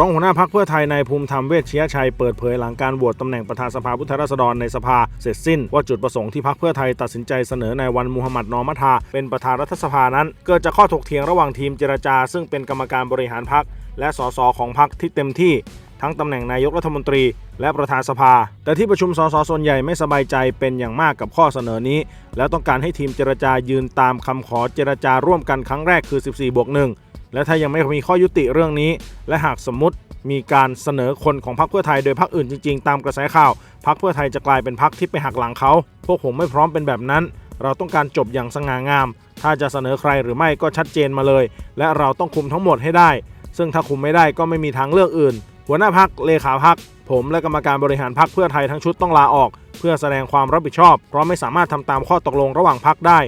รองหัวหน้าพักเพื่อไทยนายภูมิธรรมเวชเชียชัยเปิดเผยหลังการโหวตตำแหน่งประธานสภาผู้แทนราษฎรในสภาเสร็จสิ้น ว่าจุดประสงค์ที่พักเพื่อไทยตัดสินใจเสนอนายวันมูฮัมหมัดนอมัทาเป็นประธานรัฐสภานั้น เกิดจากข้อถกเถียงระหว่างทีมเจรจา ซึ่งเป็นกรรมการบริหารพักและสสของพักที่เต็มที่ทั้งตำแหน่งนายกรัฐมนตรีและประธานสภา แต่ที่ประชุมสสส่วนใหญ่ไม่สบายใจเป็นอย่างมากกับข้อเสนอนี้ แล้วต้องการให้ทีมเจรจายืนตามคำขอเจรจาร่วมกันครั้งแรกคือ 14บวก1 และถ้ายังไม่มีข้อยุติเรื่องนี้ และหากสมมติมีการเสนอคนของพรรคเพื่อไทยโดยพรรคอื่นจริงๆ ตามกระแสข่าวพรรคเพื่อไทยจะกลายเป็นพรรคที่ไปหักหลังเขา พวกผมไม่พร้อมเป็นแบบนั้น เราต้องการจบอย่างสง่างาม ถ้าจะเสนอใครหรือไม่ก็ชัดเจนมาเลย และเราต้องคุมทั้งหมดให้ได้ ซึ่งถ้าคุมไม่ได้ก็ไม่มีทางเลือกอื่น หัวหน้าพักเลขาพักผมและกรรมการบริหารพักเพื่อไทยทั้งชุดต้องลาออก เพื่อแสดงความรับผิดชอบ เพราะไม่สามารถทำตามข้อตกลงระหว่างพักได้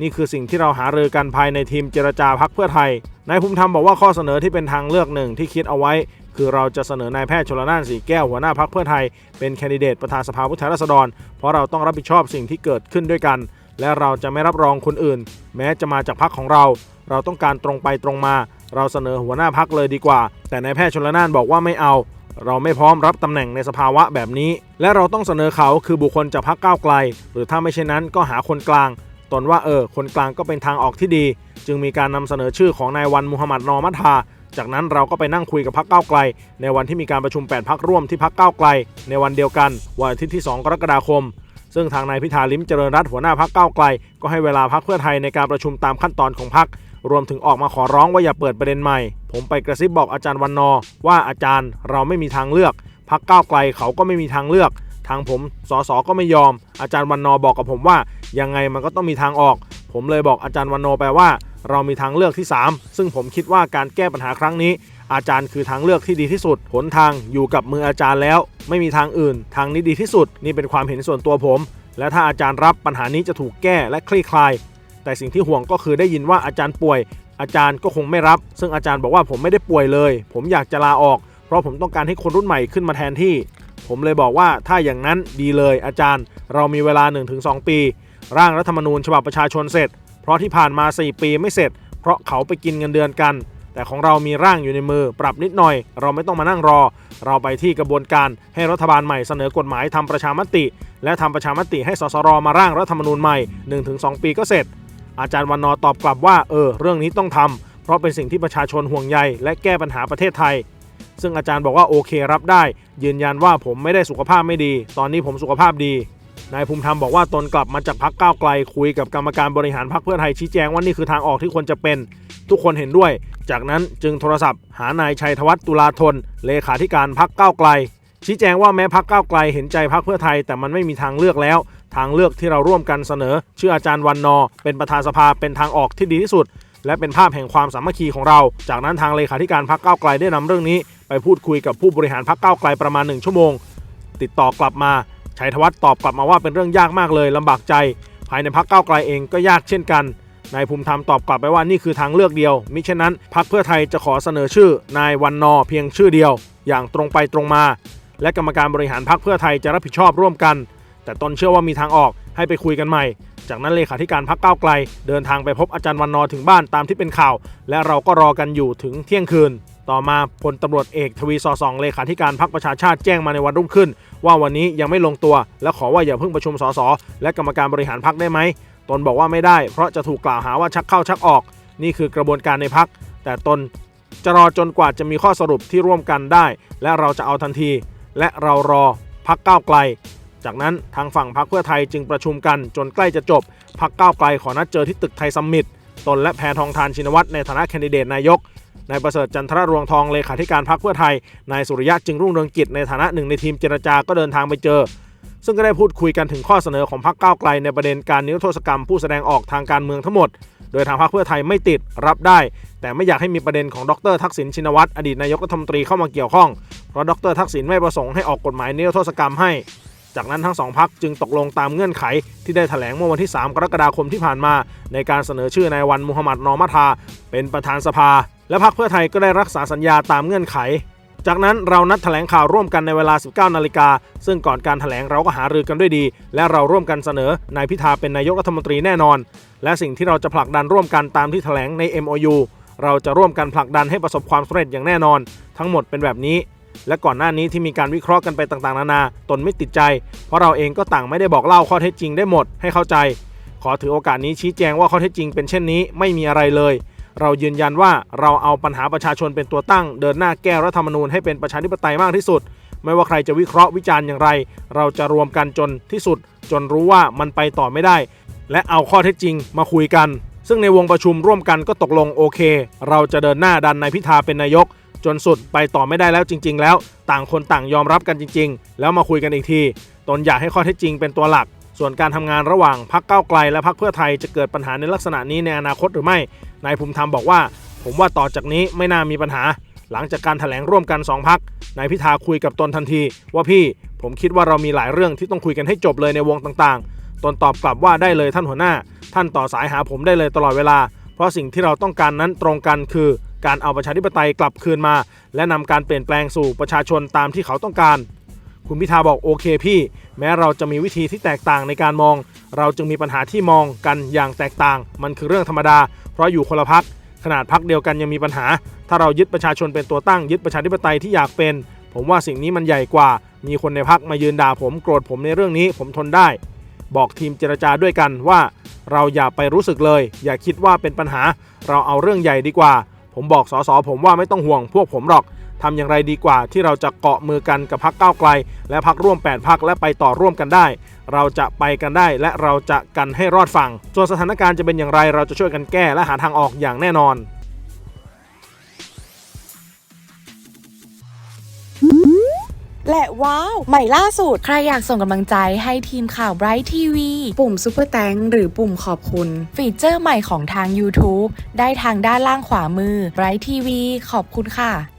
นี่คือสิ่งที่เราหารือกันภายในทีมเจรจาพักเพื่อไทย นายภูมิธรรมบอกว่าข้อเสนอที่เป็นทางเลือกหนึ่งที่คิดเอาไว้ คือเราจะเสนอนายแพทย์ชลนานสีแก้วหัวหน้าพักเพื่อไทย เป็นแคนดิเดตประธานสภาผู้แทนราษฎร เพราะเราต้องรับผิดชอบสิ่งที่เกิดขึ้นด้วยกัน และเราจะไม่รับรองคนอื่น แม้จะมาจากพักของเรา เราต้องการตรงไปตรงมา เราเสนอหัวหน้าพักเลยดีกว่า แต่นายแพทย์ชลนานบอกว่าไม่เอาเราไม่พร้อมรับตำแหน่งในสภาวะแบบนี้ และเราต้องเสนอเขาคือบุคคลจากพรรคก้าวไกล หรือถ้าไม่เช่นนั้นก็หาคนกลาง ตนว่าเออคนกลางก็เป็นทางออกที่ดี จึงมีการนำเสนอชื่อของนายวันมูฮัมหมัดนอมัทาจากนั้นเราก็ไปนั่งคุยกับพรรคก้าไกล ในวันที่มีการประชุม 8 พักร่วมที่พรรคก้าไกล ในวันเดียวกัน วันอาทิตย์ที่ 2 กรกฎาคม ซึ่งทางนายพิธาลิ้มเจริญรัตหัวหน้าพรรคก้าไกล ก็ให้เวลาพรรคเพื่อไทยในการประชุมตามขั้นตอนของพรรครวมถึงออกมาขอร้องว่าอย่าเปิดประเด็นใหม่ ผมไปกระซิบบอกอาจารย์วันนอ ว่าอาจารย์เราไม่มีทางเลือกพักเก้าไกลเขาก็ไม่มีทางเลือก ทางผมสสก็ไม่ยอม อาจารย์วันนอบอกกับผมว่า ยังไงมันก็ต้องมีทางออก ผมเลยบอกอาจารย์วันโนไปว่า เรามีทางเลือกที่ 3 ซึ่งผมคิดว่าการแก้ปัญหาครั้งนี้ อาจารย์คือทางเลือกที่ดีที่สุดหนทางอยู่กับมืออาจารย์แล้ว ไม่มีทางอื่น ทางนี้ดีที่สุด นี่เป็นความเห็นส่วนตัวผม และถ้าอาจารย์รับปัญหานี้จะถูกแก้และคลี่คลาย แต่สิ่งที่ห่วงก็คือได้ยินว่าอาจารย์ป่วย อาจารย์ก็คงไม่รับ ซึ่งอาจารย์บอกว่าผมไม่ได้ป่วยเลย ผมอยากจะลาออก เพราะผมต้องการให้คนรุ่นใหม่ขึ้นมาแทนที่ผมเลยบอกว่าถ้าอย่างนั้นดีเลยอาจารย์ เรามีเวลา 1-2 ปี ร่างรัฐธรรมนูญฉบับประชาชนเสร็จ เพราะที่ผ่านมา 4 ปีไม่เสร็จ เพราะเขาไปกินเงินเดือนกัน แต่ของเรามีร่างอยู่ในมือ ปรับนิดหน่อย เราไม่ต้องมานั่งรอ เราไปที่กระบวนการให้รัฐบาลใหม่เสนอกฎหมายทำประชามติ และทำประชามติให้สสรมาร่างรัฐธรรมนูญใหม่ 1-2 ปีก็เสร็จ อาจารย์วันนอตอบกลับว่าเออเรื่องนี้ต้องทำเพราะเป็นสิ่งที่ประชาชนห่วงใยและแก้ปัญหาประเทศไทยซึ่งอาจารย์บอกว่าโอเครับได้ ยืนยันว่าผมไม่ได้สุขภาพไม่ดี ตอนนี้ผมสุขภาพดี นายภูมิธรรมบอกว่าตนกลับมาจากพักก้าวไกลคุยกับกรรมการบริหารพักเพื่อไทยชี้แจงว่านี่คือทางออกที่ควรจะเป็น ทุกคนเห็นด้วย จากนั้นจึงโทรศัพท์ หานายชัยธวัฒน์ตุลาธนเลขาธิการพักก้าวไกล ชี้แจงว่าแม้พักก้าวไกลเห็นใจพักเพื่อไทย แต่มันไม่มีทางเลือกแล้ว ทางเลือกที่เราร่วมกันเสนอ ชื่ออาจารย์วันนอ เป็นประธานสภาเป็นทางออกที่ดีที่สุด และเป็นภาพแห่งความสามัคคีของเรา จากนั้นทางเลขาธิการพักก้าวไกลได้นำเรื่องนี้ ไปพูดคุยกับผู้บริหารพักก้าวไกลประมาณ1ชั่วโมง ติดต่อกลับมา ชัยธวัฒน์ตอบกลับมาว่าเป็นเรื่องยากมากเลยลำบากใจ ภายในพักเก้าไกลเองก็ยากเช่นกันนายภูมิธรรมตอบกลับไปว่านี่คือทางเลือกเดียว มิฉะนั้นพักเพื่อไทยจะขอเสนอชื่อนายวันนอเพียงชื่อเดียว อย่างตรงไปตรงมา และกรรมการบริหารพักเพื่อไทยจะรับผิดชอบร่วมกัน แต่ตนเชื่อว่ามีทางออกให้ไปคุยกันใหม่ จากนั้นเลขาธิการพักเก้าไกล เดินทางไปพบอาจารย์วันนอถึงบ้านตามที่เป็นข่าว และเราก็รอกันอยู่ถึงเที่ยงคืน ต่อมาพลตำรวจเอกทวีสอสองเลขาธิการพักประชาชาติแจ้งมาในวันรุ่งขึ้น ว่าวันนี้ยังไม่ลงตัว และขอว่าอย่าเพิ่งประชุมสสและกรรมการบริหารพักได้ไหมตนบอกว่าไม่ได้ เพราะจะถูกกล่าวหาว่าชักเข้าชักออก นี่คือกระบวนการในพัก แต่ตนจะรอจนกว่าจะมีข้อสรุปที่ร่วมกันได้ และเราจะเอาทันที และเรารอพักก้าวไกล จากนั้นทางฝั่งพรรคเพื่อไทยจึงประชุมกันจนใกล้จะจบพรรคก้าวไกลขอนัดเจอที่ตึกไทยซัมมิตตนและแพทองทานชินวัตรในฐานะแคนดิเดตนายก นายประเสริฐจันทรรวงทองเลขาธิการพรรคเพื่อไทย นายสุริยะจึงรุ่งเรืองกิจในฐานะหนึ่งในทีมเจรจาก็เดินทางไปเจอ ซึ่งก็ได้พูดคุยกันถึงข้อเสนอของพรรคก้าวไกลในประเด็นการนิรโทษกรรมผู้แสดงออกทางการเมืองทั้งหมด โดยทางพรรคเพื่อไทยไม่ติดรับได้ แต่ไม่อยากให้มีประเด็นของดรทักษิณชินวัตรอดีตนายกรัฐมนตรีเข้ามาเกี่ยวข้องเพราะดรทักษิณไม่ประสงค์ให้ออกกฎหมายนิรโทษกรรมให้จากนั้นทั้งสองพักจึงตกลงตามเงื่อนไขที่ได้แถลงเมื่อวันที่ 3 กรกฎาคมที่ผ่านมา ในการเสนอชื่อนายวันมุฮัมมัดนอมัทา เป็นประธานสภา และพรรคเพื่อไทยก็ได้รักษาสัญญาตามเงื่อนไข จากนั้นเรานัดแถลงข่าวร่วมกันในเวลา 19 นาฬิกา ซึ่งก่อนการแถลงเราก็หารือกันด้วยดี และเราร่วมกันเสนอนายพิธาเป็นนายกรัฐมนตรีแน่นอน และสิ่งที่เราจะผลักดันร่วมกันตามที่แถลงใน MOU เราจะร่วมกันผลักดันให้ประสบความสำเร็จอย่างแน่นอน ทั้งหมดเป็นแบบนี้ และก่อนหน้านี้ที่มีการวิเคราะห์กันไปต่างๆ นานา ตนไม่ติดใจ เพราะเราเองก็ต่างไม่ได้บอกเล่าข้อเท็จจริงได้หมดให้เข้าใจ ขอถือโอกาสนี้ชี้แจงว่าข้อเท็จจริงเป็นเช่นนี้ไม่มีอะไรเลย เรายืนยันว่าเราเอาปัญหาประชาชนเป็นตัวตั้ง เดินหน้าแก้รัฐธรรมนูญให้เป็นประชาธิปไตยมากที่สุด ไม่ว่าใครจะวิเคราะห์วิจารณ์อย่างไร เราจะรวมกันจนที่สุด จนรู้ว่ามันไปต่อไม่ได้ และเอาข้อเท็จจริงมาคุยกัน ซึ่งในวงประชุมร่วมกันก็ตกลงโอเค เราจะเดินหน้าดันนายพิธาเป็นนายก จนสุดไปต่อไม่ได้แล้วจริง ๆ แล้ว ต่างคนต่างยอมรับกันจริง ๆ แล้วมาคุยกันอีกที ตนอยากให้ข้อเท็จจริงเป็นตัวหลัก ส่วนการทำงานระหว่างพักเก้าไกลและพักเพื่อไทยจะเกิดปัญหาในลักษณะนี้ในอนาคตหรือไม่นายภูมิธรรมบอกว่า ผมว่าต่อจากนี้ไม่น่ามีปัญหา หลังจากการถแถลงร่วมกันสองพักนายพิธาคุยกับตนทันที ว่าพี่ผมคิดว่าเรามีหลายเรื่องที่ต้องคุยกันให้จบเลยในวงต่างๆ ตนตอบกลับว่าได้เลยท่านหัวหน้า ท่านต่อสายหาผมได้เลยตลอดเวลา เพราะสิ่งที่เราต้องการนั้นตรงกันคือ การเอาประชาธิปไตยกลับคืนมา และนำการเปลี่ยนแปลงสู่ประชาชนตามที่เขาต้องการ คุณพิธาบอกโอเคพี่ แม้เราจะมีวิธีที่แตกต่างในการมอง เราจึงมีปัญหาที่มองกันอย่างแตกต่าง มันคือเรื่องธรรมดา เพราะอยู่คนละพักขนาดพักเดียวกันยังมีปัญหา ถ้าเรายึดประชาชนเป็นตัวตั้งยึดประชาธิปไตยที่อยากเป็น ผมว่าสิ่งนี้มันใหญ่กว่า มีคนในพักมายืนด่าผมโกรธผมในเรื่องนี้ผมทนได้ บอกทีมเจรจาด้วยกันว่า เราอย่าไปรู้สึกเลย อย่าคิดว่าเป็นปัญหา เราเอาเรื่องใหญ่ดีกว่า ผมบอกสสผมว่าไม่ต้องห่วงพวกผมหรอก ทำอย่างไรดีกว่าที่เราจะเกาะมือกันกับพักก้าวไกล และพักร่วม 8 พักและไปต่อร่วมกันได้ เราจะไปกันได้และเราจะกันให้รอดฝั่งส่วนสถานการณ์จะเป็นอย่างไรเราจะช่วยกันแก้และหาทางออกอย่างแน่นอนและว้าว ใหม่ล่าสุด ใครอยากส่งกำลังใจให้ทีมข่าว Bright TV ปุ่ม Super t h a n k หรือปุ่มขอบคุณ ฟีเจอร์ใหม่ของทาง YouTube ได้ทางด้านล่างขวามือ Bright TV ขอบคุณค่ะ